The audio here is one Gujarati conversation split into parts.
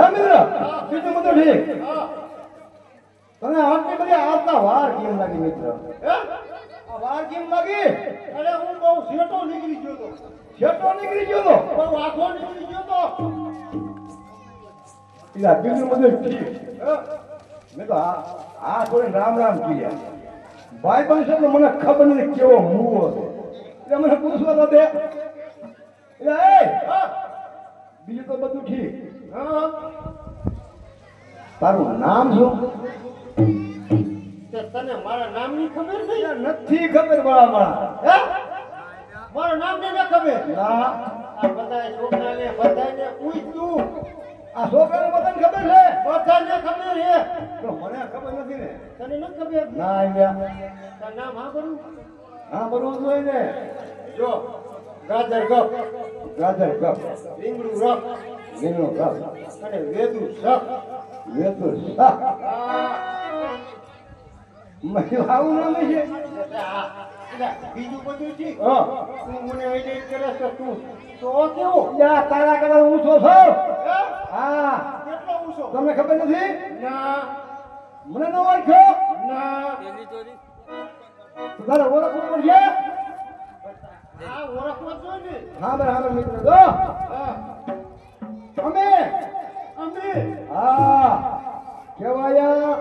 હે મિત્ર બીજું બધું ઠીક? તને આટલી બધી આવતા વાર કેમ લાગી મિત્ર? વાર કેમ લાગી? અરે હું બહુ શેઠો નીકળી ગયો તો. છેટો નીકળી ગયો તો? બહુ આખો નીકળી ગયો તો. પેલા બીજું બધું ઠીક. હે? મેં તો આ આ રામ રામ કીધા. ભાઈ પણ છે મને ખબર નથી કેવો મૂવો છે એટલે મને પૂછવા દે. એટલે હા. બીજું તો બધું ઠીક. તારું નામ શું? તે તને મારા નામની ખબર નહીં નથી ખબર બળા બળા મારા નામને ને ખબર? ના. આ બધા છોકરાને બધાને પૂછ્યું આ છોકરાને બધાને ખબર છે? બધાને ખબર હે તો મને ખબર નથી ને. તને ન ખબર? ના અહીંયા તાર નામ હા કરું? હા બરોબર જોઈએ ને. જો ગાજર ગપ ગાજર કપ. રીંગણું રફ લીમડો કપ અને વેદુ શક. વેદુ આ આવું નામ છે બીજું બધું ઠીક. તું મને આઈડેન્ટ કરે છે તું તો કેવો? યા તારા કરતા છો. હે? હા. કેટલો ઊંચો? તમને ખબર નથી? ના. મને ન ઓળખ્યો? ના. તો તારે ઓળખવું પડશે? આ ઓળખવો જોઈએ હા બરાબર હા મિત્ર. જો. હા. અમે અમે. હા. કેવાયા?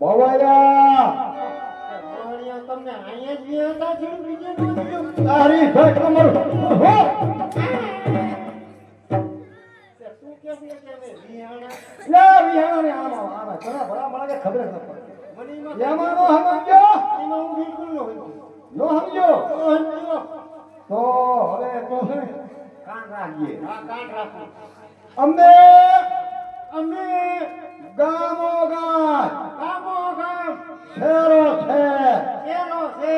બવાયા તમને અહીંયા જ વિહાતા છે બીજે તારી ભેટ કમર હો. તે હવે તો કાન રાખીએ. હા, કાન રાખો. અમે અમે ગામો ગામ. ગામો ગામ. શેરો છે. શેરો છે.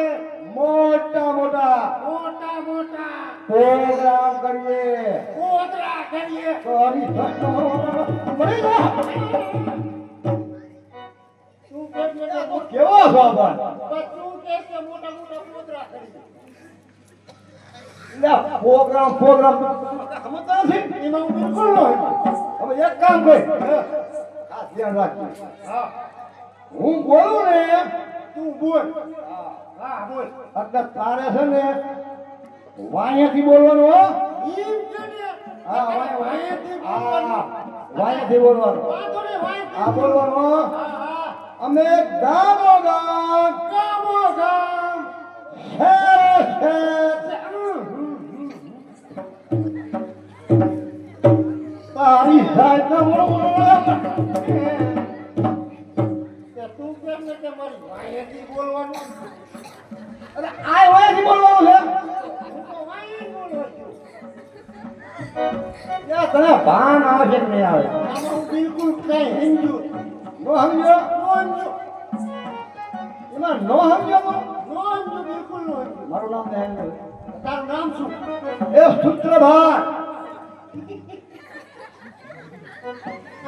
મોટા મોટા. મોટા મોટા. પ્રોગ્રામ કરીએ. કોતરા કરીએ. હરીફાઈનો મળી જા કેવો પણ તું કે મોટા મોટા કોતરા કરીએ. Programme programme. સમજતા નથી? એમાં હું બિલકુલ હવે એક કામ કર. આ ધ્યાન રાખજો. હા બોલું ને, તું બોલ હા, બોલ. એટલે તારે છે ને, વાયાથી બોલવાનું, હો. હા, વાય- વાયા. વાયાથી બોલવાનું. બોલવાનું બોલવાનું, હો. હા. અમે ગામો ગામ ગામો ગામ શેર. શહેર તને ભાન આવે છે નહીં આવે બિલકુલ કાંઈ સમજ્યો નો સમજ્યો નો સમજ્યો એમાં નો સમજ્યો તો નો સમજ્યો બિલકુલ નો મારું નામ તારું નામ શું? એ સૂત્રધાર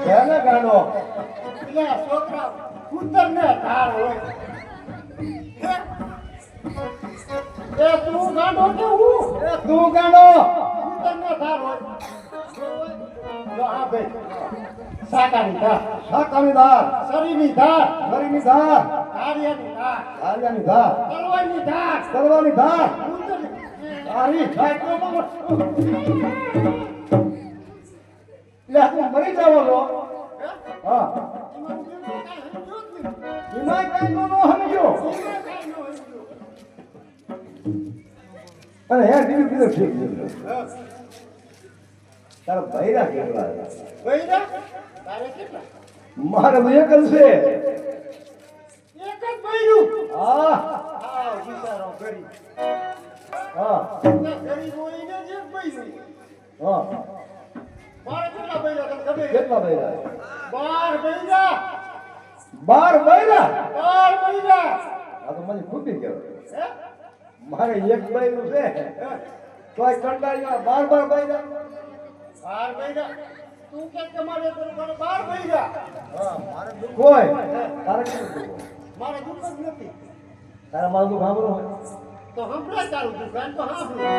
કેને ગાડો એટલે છોકરા કુતર ને ધાર હોય. એ તું ગાડો કે હું? એ તું ગાડો? કુતર ને ધાર હોય. જો આ ભાઈ સાકાની ધાર. શાકાની ધાર. શરીરની ધાર. ગરીની ધાર. કાર્યની ધાર. આર્યાની ધાર. તલવારની ધાર. તલવાની ધાર. તારી સાહેબ લે તું મરી જાવ છો? હા. એમાં કાંઈ નો સમજ્યો અરે હે કીધું ઠીક. તારા ભૈરા કેટલા છે? તારે કેટલા? મારે એક જ છે. એક જ બૈરું હા. હા વિચારો કરી હા. ગરીબ હોય ને જ એક હા. મારે કેટલા બૈરા? બાર બૈરા બાર બૈરા બાર મહિના આ તો મને ખૂટી ગયો હે? મારે એક બૈરું છે. તોય કંટાળીમાં બાર બાર બૈરા બાર મહિના તું કે તમારે કરું મારે બાર મહિના હા મારે દુઃખ હોય. તારે મારે દુખ જ નથી. તારે મારું દુઃખ સાંભળો હોય? તો હંભળાય તારું દુઃખ તો સાંભળું.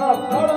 Lord.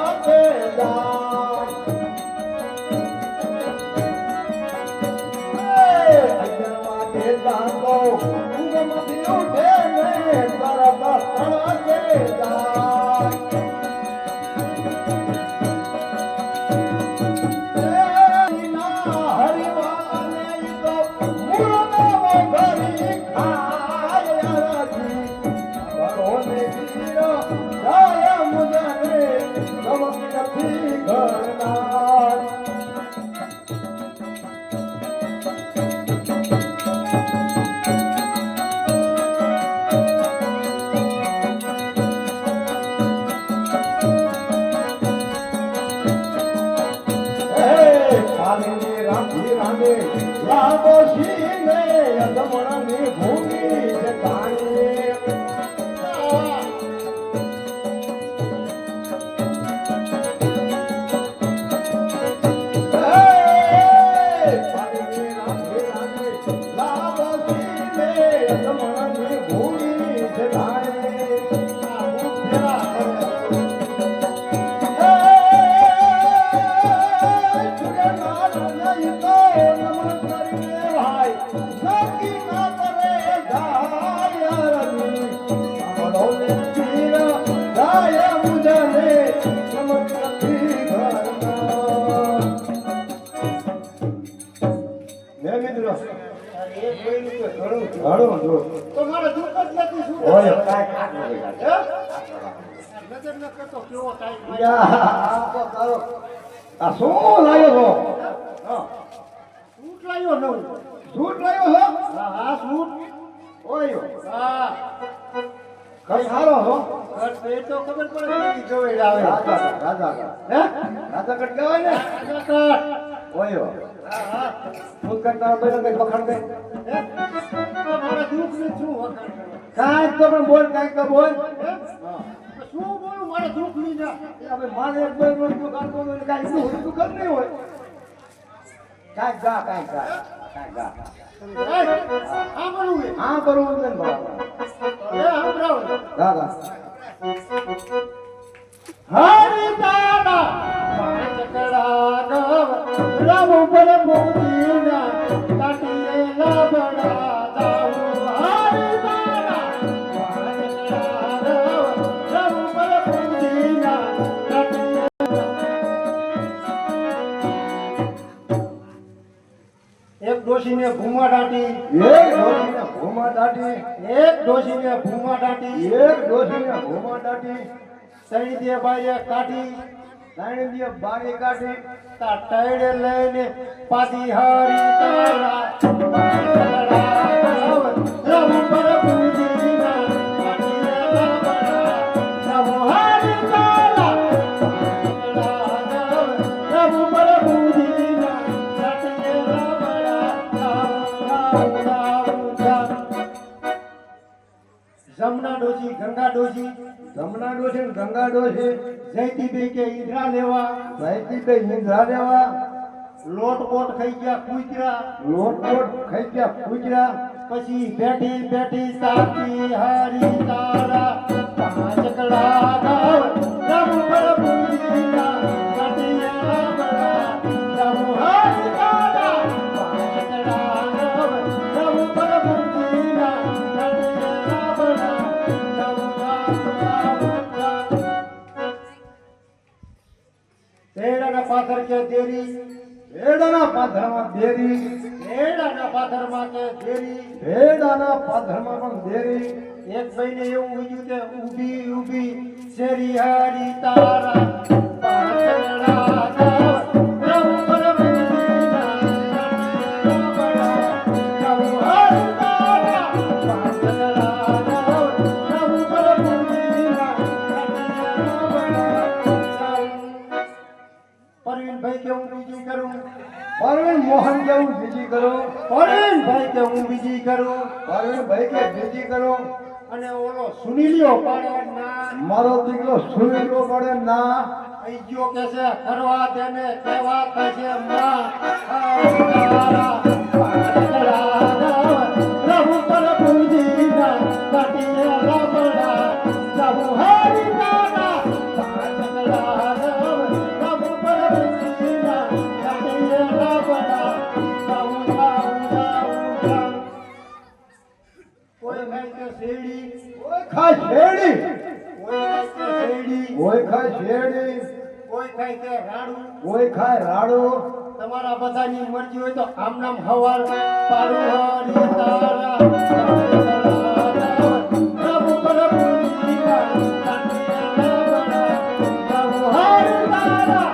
ભૂમિ ઘણું જો. તો મારે દુઃખ જ નથી શું ઓય કાઈ નથી કાંઈ. નજર ન કરતો કેવો ટાઈમ યા, આ તો તારો આ શું લાયો છો? હા. સૂટ લાવ્યો નવું. સૂટ લાયો છો? હા હા સૂટ. ઓય. હા. કઈ સારો છો? એ તો ખબર પડે. જોવે આવે. રાજા રાજા હે? રાજા કટ કહેવાય ને? કટ ઓયો. હા હા કરતા બેનો કઈ વખાણ કઈ મારા દુઃખ ને શું વખાણ કરવા? કાંઈક તો પણ બોલ કાંઈક તો બોલ. શું બોલું મારા દુઃખની ના એ હવે મારે એક બે રોજ તું કાઢતો હોય ને શું હોય તું કર નહીં હોય. કાંઈક જા કાંઈક જા કાંઈક જા. આ બોલું હા બરોબર. છે ને એ સંભળાવો. દાદા હરિ દાદા પાંચ કળા ગવ રવ પર મોતીના કાટીએ લબડા જાઉં. હરિ દાદા પાંચ કળા ગવ રવ પર મોતીના કાટીએ એક ડોશીને ભૂમા દાટી. એક ડોશીને ભૂમા દાટી. એક ડોશીને ભૂમા દાટી. એક ડોશીને ભૂમા દાટી. સણી દે બારે કાઢી સાણી દે બારે કાઢી તા ટાઈડે લઈને પાદી હારી તારા રવ પર લાબડા જમના ડોજી ગંગા ડોશી જમના છે ને છે. જયતીભાઈ કે ઈંધરા લેવા. જયતીભાઈ ઈંધરા લેવા. લોટ બોટ ખાઈ ગયા કૂતરા. લોટ લોટ ખાઈ ગયા પૂજરા પછી બેઠી બેઠી સાચી હારી તારા. પાંચ કળા પાથર કે દેરી ભેડાના પાથરમાં દેરી ભેડાના પાથરમાં કે દેરી? ભેડાના પાથરમાં પણ દેરી. એક ભાઈને એવું બીજું કે ઊભી ઊભી શેરી હારી તારા. કરું. પરવીનભાઈ કે હું બીજી કરું? પરવીન ભાઈ કે બીજી કરું. અને ઓલો સુનીલિયો પડે ના. મારો દીકરો સુનેલો પડે ના. ஐயோ કેસે કરવા તેને કેવા કહે છે માં. ખાય રાડો. તમારા બધાની મરજી હોય તો આમ નામ હવાર પાડું હરી તારા પ્રભુ પ્રભુ જીવા પ્રભુ હરી તારા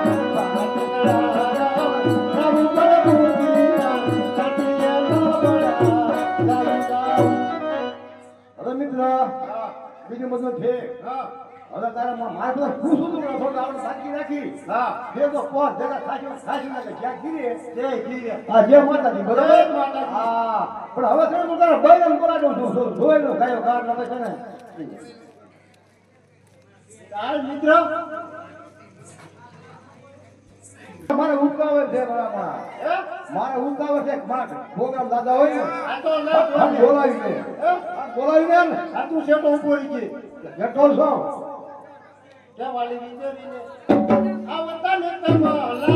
પ્રભુ પ્રભુ જીવા હવે મિત્ર બીજું બધું છે હવે તારે મારે બધા પૂછવું હતું થોડું આપણે બાકી રાખી. હા. તો ભેગા જ્યાં ગીરે. ગીરે. માતાજી બરોબર? હા. પણ હવે છે હું તારા બૈરમ બોલાડું છું. જોઈ લો ગાયો ગાર લખે છે ને. મિત્ર. મારે ઉકાવે છે બરાબર મારે ઉકાવે છે મારા પ્રોગ્રામ દાદા હોય ને. આ તો બોલાવી દે. બોલાવી દે ને. સાચું છે તો ઊભો રહી ગઈ જેટલો છો. ಜವಳಿ ಜರಿಲೆ ಅವತನ ತಮಾಲಾ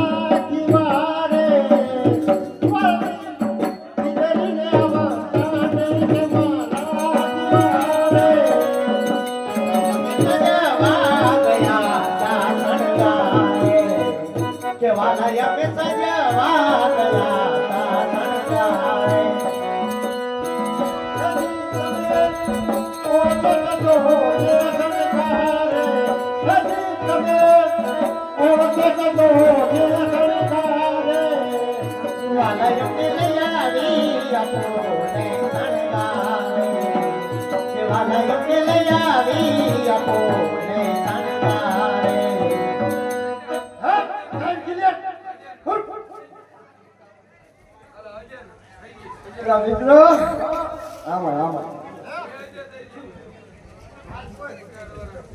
મિત્ર આમાં આમાં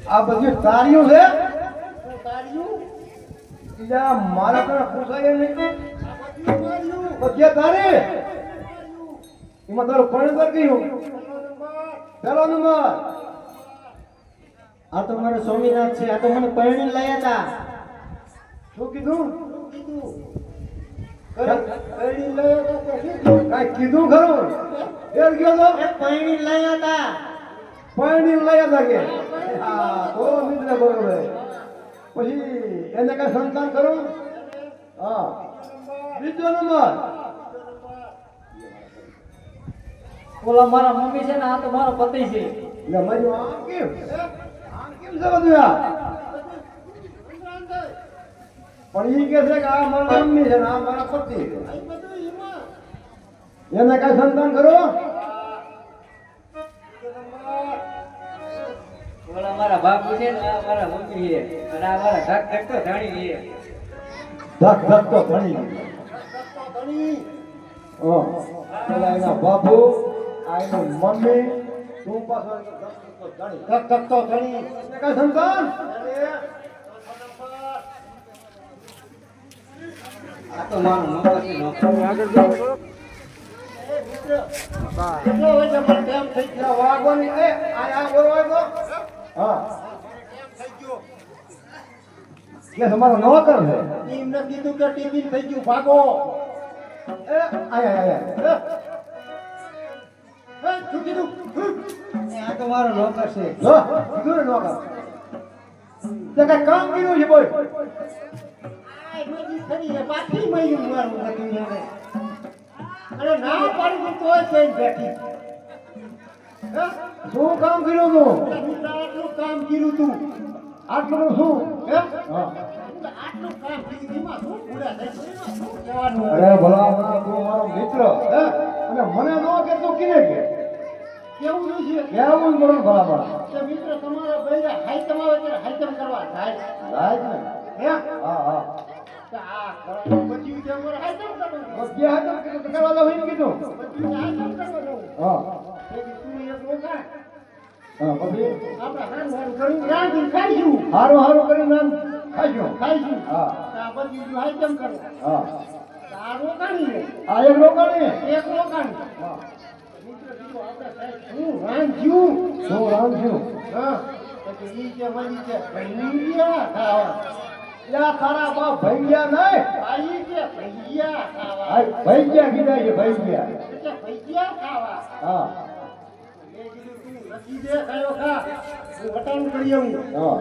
આ બધું તારીઓ છે બીજા મારા તને પૂછાય નહીં બધી તારી એમાં તારું પણ કયું પેલો નંબર આ તો મારો સ્વામિનાથ છે આ તો મને પરણી લાયા હતા. શું કીધું? લયો કીધું? ખરું? ફેર ગયો તો? પરણી લાયા હતા. પરણી લઈ હતા કે? હા તો મિત્ર બરોબર. પછી એને કઈ સંતાન કરું હા. બીજો નંબર ઓલા મારા મમ્મી છે ને આ તો મારો પતિ છે. એટલે મારી આમ કેમ? આમ કેમ છે બધું આ પણ ઈ કે છે કે આ મારા મમ્મી છે ને આ મારા પતિ એને કઈ સંતાન કરો ઓલા મારા બાપુ છે ને આ મારા મમ્મી છે. અને આ મારા ધક ધક તો ધણી છે. ધક ધક તો ધણી. હા. પેલા એના બાપુ આ મમ્મી. તું પાછો ધક ધક તો એને કઈ સંતાન? આ તો મારું. કેટલો હોય છે પણ કેમ થઈ ગયો? વાગો એ આ બોલો વાઘો હા. થઈ ગયો કે તમારો નોકર છે એમને કીધું કે ટીમ થઈ ગયું ભાગો. એ આયા આયા. આ તો મારો નોકર છે. જો કીધું નોકર તે કઈ કામ કર્યું છે બોલ. પાછી મયું મારું અને ના પાડી દીધું તોય બેઠી. હે? શું કામ કર્યું તું? મિત્ર આટલું કામ કર્યું તું. આટલું શું? હે? હા. છે? અરે ભલા તું મારો મિત્ર. હે? અને મને ન કે તો કિને કે? કેવું છે? કેવું ભલા ભલા કે મિત્ર તમારા ભાઈ હાઈતમ આવે ત્યારે હાઈતમ કરવા જાય રાજ ને? હે? હા હા. તો આ કરવાનું બચ્યું છે અમારે હાઈતમ કરવાનું બધી હાજર કરવા દઉં એમ કીધું. બચ્યું હાઈતમ કરવાનું હા. તેથી તું એક રોકા હા પછી? હારું કરીને કરીને નામ ખાજો ખાઈશું. હા. તો બચ્યું હાઈતમ કરો હા. તો આ રોકાણી આ એક લોકોને એક રોકાણી. હા રાંધ્યું. શું રામ હા. પછી ઈ કે મળી કે ભૈયા ખાવા. યા તારા બાપ નહીં. કે ભૈયા ખાવા. કીધા ખાવા. હા. એ કીધું તું લખી દે ખાયો ખા. વટાણું કરી આવું. હા.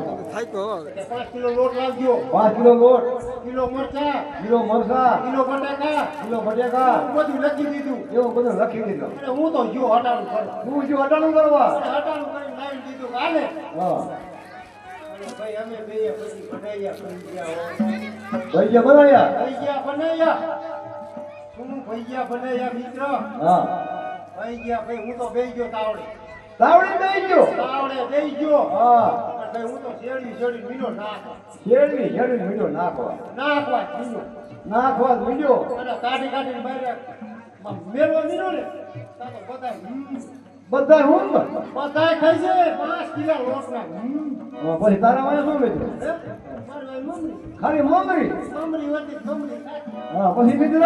કે પાંચ કિલો લોટ લાવજો. પાંચ કિલો લોટ. કિલો મરચા. કિલો મરચા. કિલો બટાકા. કિલો બટેકા. બધું લખી દીધું. એવું બધું લખી દીધું. એટલે હું તો જો હટાણું કરું તું જો અટાણું કરવા. હટાણું કરીને લાવીને દીધું. કાલે હા. ભાઈ અમે ભાઈ પછી હો. ગયા બનાવ્યા? ભૈયા બનાવ્યા. શું ભૈયા બનાવ્યા મિત્ર. હા. ભૈયા ભાઈ હું તો બે ગયો તાવડે. તાવડી દઈ ગયો. તાવડે દઈ ગયો. હા. ભાઈ હું તો શેરડી શેરડી મીનો નાખ. શેરડી શેરડી મીઠો નાખવા. નાખવા મીનો નાખવા મીઠો અને કાઢી કાઢીને બહાર મેળવા મીનો ને તા તો બધા. બધા હું જ. ખાઈ છે પાંચ કિલો લોટના. હમ. પછી તારા શું લીધું ભાઈ મમરી મમરી હતી મમરી. હા પછી મિત્ર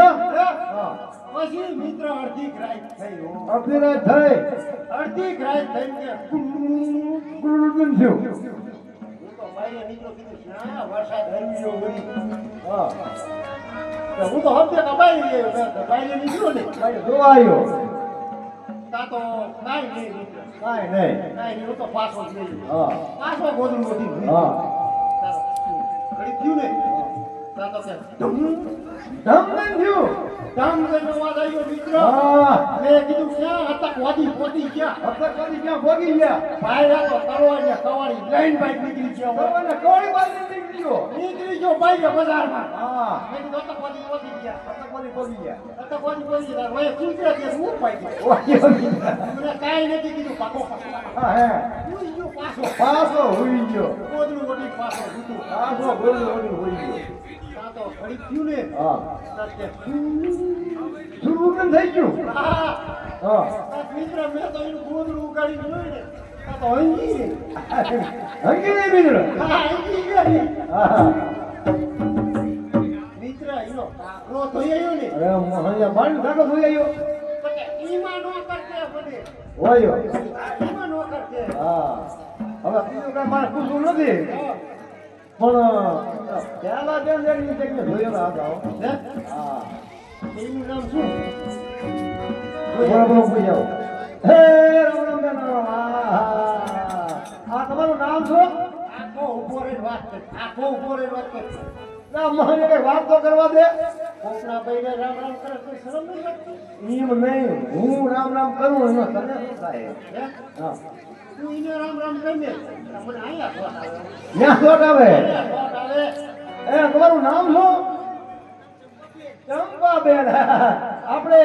પછી મિત્ર અડધી ગ્રાઈ થઈ. અડધી રાત થઈ અડધી ગ્રાઈ થઈ કે ગુમ. ગુડુડું થયું હું તો હપ્તે કપાઈ ગયો નીકળ્યો ને ભાઈ જોવા તો કાંઈ નહીં કાંઈ નહીં કાંઈ નહીં તો પાછો હા પાછો ગોદડું ગોતી હા ઘડી થયું ને? તા તો કે ધમ ધમ નહીં થયું આવ્યો મિત્ર. મેં કીધું ક્યાં? કોદી કોદી ક્યાં અત્યાર ક્યાં ભોગી ગયા? ભાઈ આ તો તરવાડીએ કવાડી લઈને બાઈક નીકળી ગયો. નીકળી ગયો. નીકળી ગયો બાઈકે બજારમાં. હા. મેં કોદી કોદી ગયા. અત્યાર પછી ગયા. કોદી કોદી ગયા. મેં કુતરા કે હું પાઈ ગયો વાગ્યો મને કાંઈ નથી કીધું. પાકો હા હે. ગયો પાછો. પાછો હુઈ ગયો. ગોદડું વળી પાછો જૂતું પાછો ગોળ ગોળ હુઈ ગયો. તા તો ઘડી ને. હા. થઈ ગયું? હા. હા. મિત્ર મેં તો એનું ગોદડું ઉગાડીને જોઈ ને. આ. હંગી નહીં મિત્ર હા ગઈ. હા મિત્ર એનો કાકરો થઈ આવ્યો ને અરે અહીંયા બાંધ કાકો થઈ આવ્યો ઈમાં નો કરતે મને હોયો ઈમાં નો કરતે હા હવે બીજું કાંઈ મારે પૂછવું નથી પણ પહેલા જેમ જેમ રીતે કે જોયો ના હતા હો. એનું નામ શું બોલો બોલો પૂછી આવો હે. આ તમારું નામ શું? આખો ઊભો વાત કરે. આખો ઉપર વાત કરે. મને કઈ વાત તો કરવા દે. કોકના ભાઈને રામ રામ કરે શરમ નહીં લાગતી? એમ નહીં હું રામ રામ કરું એનો તને શું થાય? હા? તું એને રામ રામ મને આવે. આવે? અહીંયા શોટ આવે. એ તમારું નામ શું? ચંપાબેન. આપણે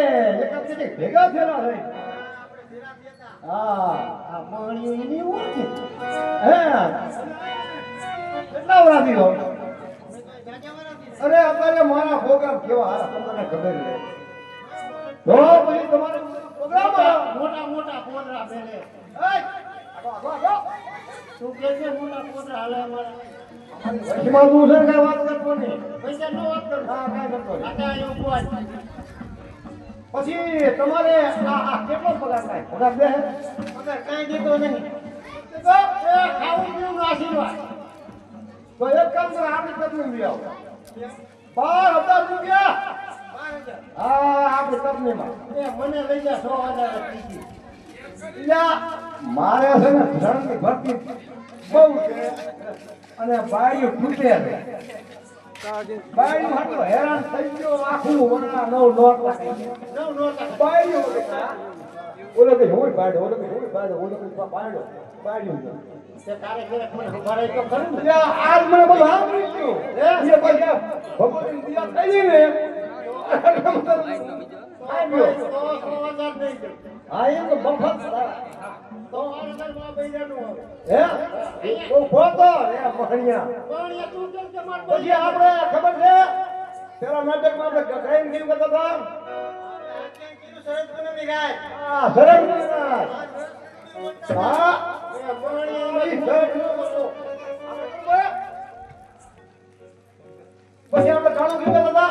એકાદ ભેગા થયેલા છે હા આ પાણી એની ઓળખે હે કેટલા વરાથી હો? અરે અત્યારે મારા પ્રોગ્રામ કેવા હારા તમને ખબર છે. તો પછી તમારે પ્રોગ્રામ મોટા મોટા પોદરા બેને તું કે છે મોટા પોદરા હાલે અમારા? તું છે કઈ વાત કરતો નહીં. પૈસા નો વાત કરતો હા કઈ કરતો આ કઈ બોલ પછી તમારે આ આ કેટલો પગાર થાય? પગાર દે? પગાર કાંઈ દેતો નહીં. તો એ ખાવું પીવું આશીર્વાદ. તો એક કામ કરો આપણી કંપની લઈ આવો. બાર હજાર રૂપિયા. હા આપણી કંપનીમાં એ મને લઈ જા સો હજાર મારે છે ને ધરણની ભરતી બહુ છે. અને બાયું તૂટે છે. બાયનું હાટલો હેરાન થઈ ગયો આખું વણા નવ નોટ નવ નોટ બાયનું ઓલો કે હોય પાડ્યો ઓલો કે હોય પાડ્યો ઓલો કે પાડ્યો પાડ્યું છે. તારે ઘરે મને સંભાળાય તો ખરું ને આજ મને બધું સાંભળી ગયું. એ પછી આ ભગવાનની થઈ ને. આવ્યો. હા, એ તો મફત કેમ પછી આપણે ખબર છે? પેલા નાટકમાં આપણે ક્રાઇમ ફિલ્મ કરતા હતા? પછી આપણે કાળું ફિલ્મ કરતા હતા?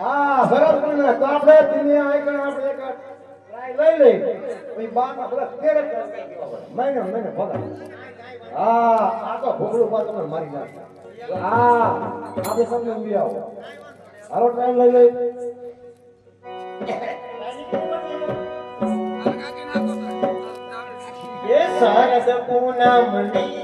હા મહારાજ. તો આપણે આપણે લઈ લઈ. પછી બારના બધા તેર મહિને મહિને પગાર હા આ તો ભોગળું પા તમને મારી નાખે. હા આપણે તમને બી આવો. હાલો ટાઈમ લઈ લઈ. એ સરસ પૂનમની મોહણિયા